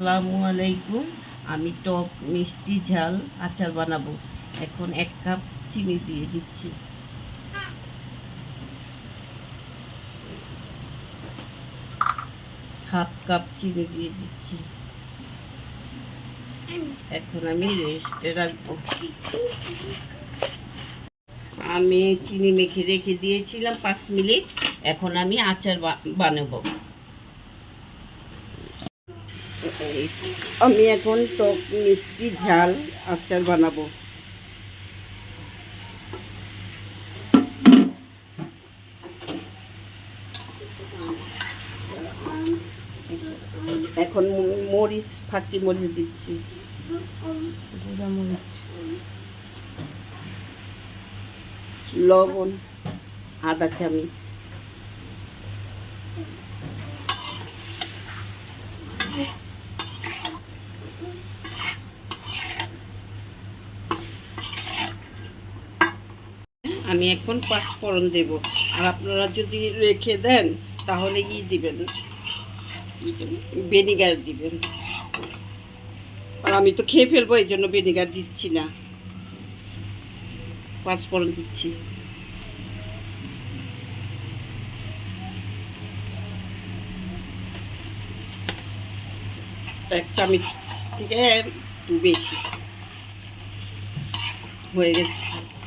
আসসালামু আলাইকুম। আমি টক মিষ্টি ঝাল আচার বানাবো। এখন এক কাপ চিনি দিয়ে দিচ্ছি। হাফ কাপ চিনি দিয়ে দিচ্ছি। এখন আমি রেস্টে রাখব। আমি চিনি মেখে রেখে দিয়েছিলাম পাঁচ মিনিট। এখন আমি আচার বানাবো। আমি এখন টক মিষ্টি ঝাল আচার বানাবো। এখন মরিচ ফাঁকি মরিচ দিচ্ছি। মরিচ লবণ আদা চামচ। আমি এখন পাঁচফোড়ন দেব। আর আপনারা যদি রেখে দেন, তাহলে কি দিবেন। ভিনিগার দিবেন। আর আমি তো খেয়ে ফেলব, এই জন্য ভিনিগার দিচ্ছি না। পাঁচফোড়ন দিচ্ছি। এক চামচ থেকে একটু বেশি। হয়ে গেছে।